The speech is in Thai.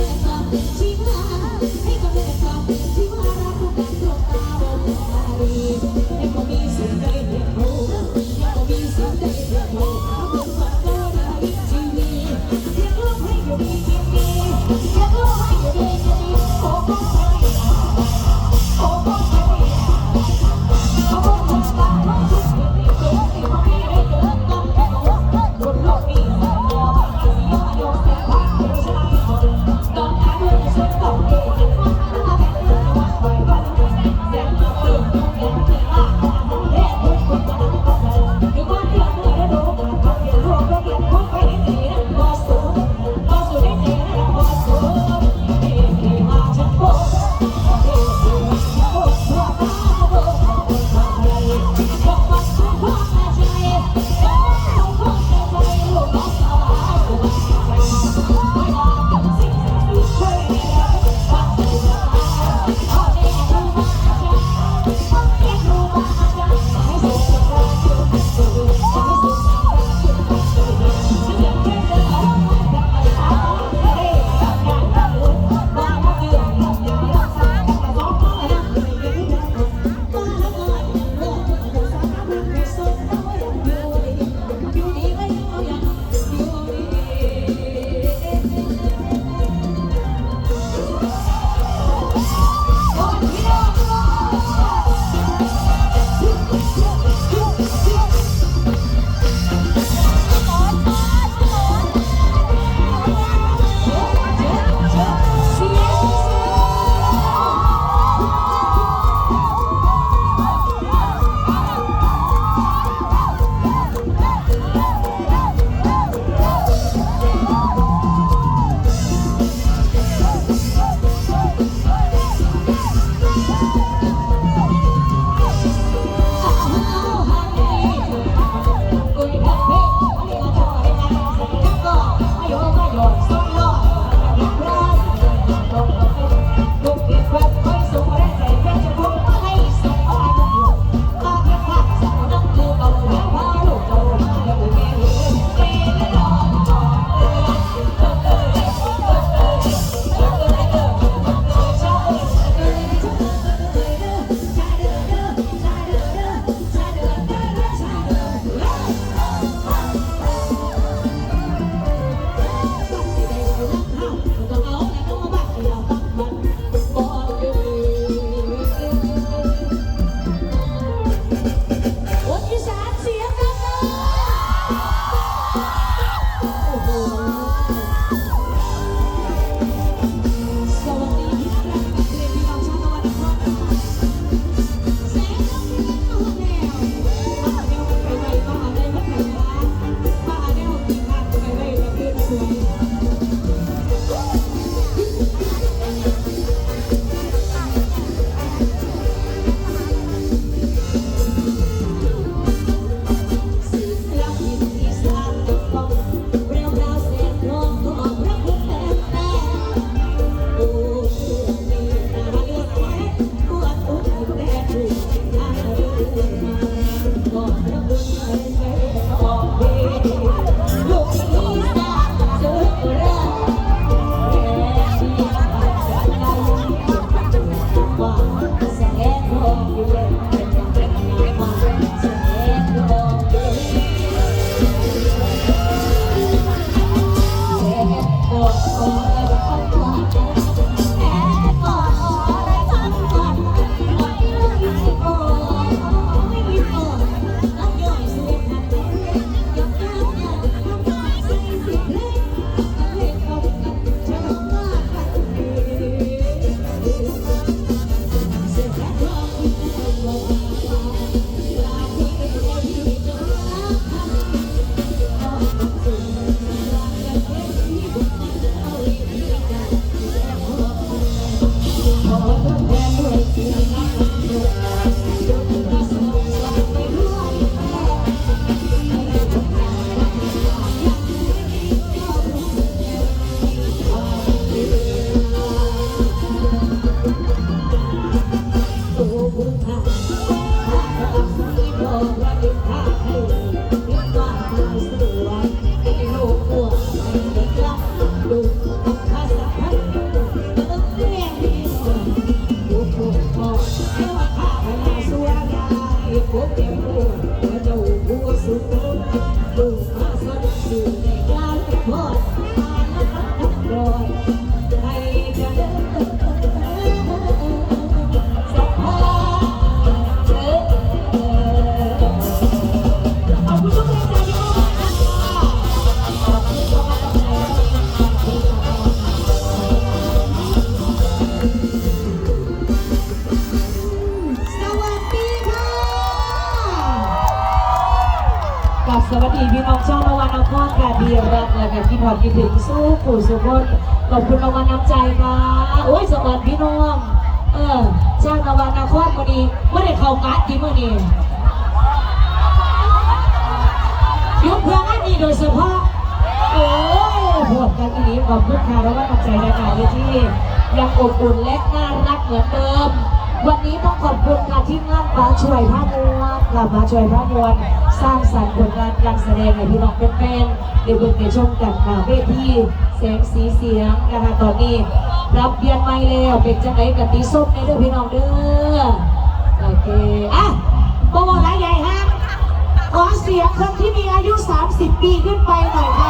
เล่าความจริงมา ส สวัสดีพี่น้องช่องนวันนครกาดีรักและกับพี่พอดคิดถึงสู้ผู้สุขนขอบคุณรางวัลน้ำใจค่ะโอ้ยสวัสดีพี่น้องเออช่างนวันนครพอดีไม่ได้เข้าการ์ดที่เมื่อนี้ยกเพื่อนให้ดีโดยเฉพาะโอ้ยพวกกันอีนี้ขอบคุณค่ะแล้วก็น้ำใจในการที่ยังอบอุ่นและน่ารักเหมือนเดิม วันนี้ต้องขอบคุณค่ะที่งานมาช่วยภาพมวลกลับมาช่วยภาพมวลสร้างสรรค์ผลงานการแสดงให้พี่น้องเป็นแฟนๆเดี๋ยวเพิ่งชมกันค่ะเวทีแสงสีเสียงนะคะตอนนี้ รับเบียนไม่แล้วเป็นจังไหนกับตีส้มในเด้อพี่น้องเด้อโอเคอะโปรโมทรายใหญ่ฮะขอเสียงคนที่มีอายุ 30 ปีขึ้นไปหน่อยค่ะ